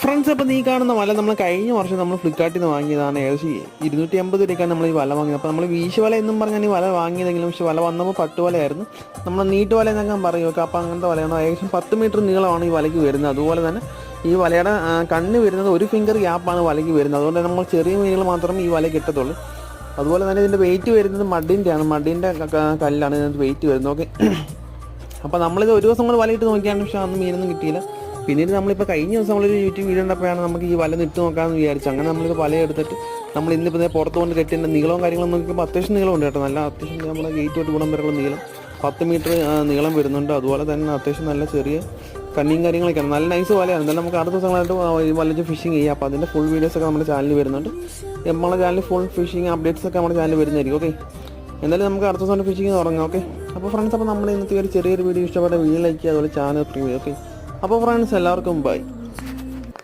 Friends അപ്പോൾ നീ കാണുന്ന വല നമ്മൾ കഴിഞ്ഞ വർഷം നമ്മൾ ഫ്ലിപ്കാർട്ടിൽ നിന്ന് വാങ്ങിയതാണ്. ഏകദേശം ഇരുന്നൂറ്റി അമ്പത് രൂപയ്ക്കാണ് നമ്മൾ ഈ വല വാങ്ങിയത്. അപ്പോൾ നമ്മൾ വീശുവല എന്നും പറഞ്ഞാൽ ഈ വല വാങ്ങിയതെങ്കിലും പക്ഷേ വല വന്നപ്പോൾ പട്ടുവലയായിരുന്നു നമ്മൾ നീട്ട് വല എന്നൊക്കെ പറയുമൊക്കെ അപ്പോൾ അങ്ങനത്തെ വലയാണ്. ഏകദേശം പത്ത് മീറ്റർ നീളമാണ് ഈ വലയ്ക്ക് വരുന്നത്. അതുപോലെ തന്നെ ഈ വലയുടെ കണ്ണ് വരുന്നത് ഒരു ഫിംഗർ ഗ്യാപ്പാണ് വലയ്ക്ക് വരുന്നത്. അതുകൊണ്ട് നമ്മൾ ചെറിയ മീനുകൾ മാത്രമേ ഈ വല കിട്ടത്തുള്ളൂ. അതുപോലെ തന്നെ ഇതിന്റെ വെയിറ്റ് വരുന്നത് മഡിന്റെയാണ് മഡിന്റെ കല്ലാണ് ഇതിനകത്ത് വെയിറ്റ് വരുന്നത്. ഓക്കെ അപ്പോൾ നമ്മളിത് ഒരു ദിവസം കൊണ്ട് വലയിട്ട് നോക്കിയാണ്. പക്ഷേ അന്ന് മീനൊന്നും കിട്ടിയില്ല. പിന്നീട് നമ്മളിപ്പോൾ കഴിഞ്ഞ ദിവസം നമ്മളൊരു യൂട്യൂബ് വീഡിയോ ഉണ്ടപ്പോഴാണ് നമുക്ക് ഈ വല നിട്ട് നോക്കാമെന്ന് വിചാരിച്ചു അങ്ങനെ നമ്മളിത് വല എടുത്തിട്ട് നമ്മൾ ഇന്നിപ്പോൾ ദേ പുറത്ത് കൊണ്ട് കെട്ടിന്റെ നീളവും കാര്യങ്ങളും നോക്കിയപ്പോൾ അത്യാവശ്യം നീളമുണ്ട് കേട്ടോ. നല്ല അത്യാവശ്യം നമ്മുടെ ഗേറ്റ് തൊട്ട് ഗുണം വരെയുള്ള നീളം. പത്ത് മീറ്റർ നീളം വരുന്നുണ്ട്. അതുപോലെ തന്നെ അത്യാവശ്യം നല്ല ചെറിയ കണ്ണിയും കാര്യങ്ങളൊക്കെയാണ് നല്ല നൈസ് വലയാണ്. എന്തായാലും നമുക്ക് അടുത്ത ദിവസങ്ങളായിട്ട് ഈ വലച്ച് ഫിഷിംഗ് ചെയ്യാം. അപ്പോൾ അതിന്റെ ഫുൾ വീഡിയോസൊക്കെ നമ്മുടെ ചാനലിൽ വരുന്നുണ്ട്. നമ്മളെ ചാനലിൽ ഫുൾ ഫിഷിംഗ് അപ്ഡേറ്റ്സ് ഒക്കെ നമ്മുടെ ചാനലിൽ വരുന്നതായിരിക്കും. ഓക്കെ എന്തായാലും നമുക്ക് അടുത്ത ദിവസം ഫിഷിംഗ് തുടങ്ങാം. ഓക്കെ അപ്പോൾ ഫ്രണ്ട്സ് അപ്പോൾ നമ്മൾ ഇന്നത്തെ ഒരു ചെറിയൊരു വീഡിയോ ഇഷ്ടപ്പെട്ട വീഡിയോ ലൈക്ക് ചെയ്യുക അതുപോലെ ചാനൽ ഓക്കെ അപ്പോൾ ഫ്രണ്ട്സ് എല്ലാവർക്കും ബൈ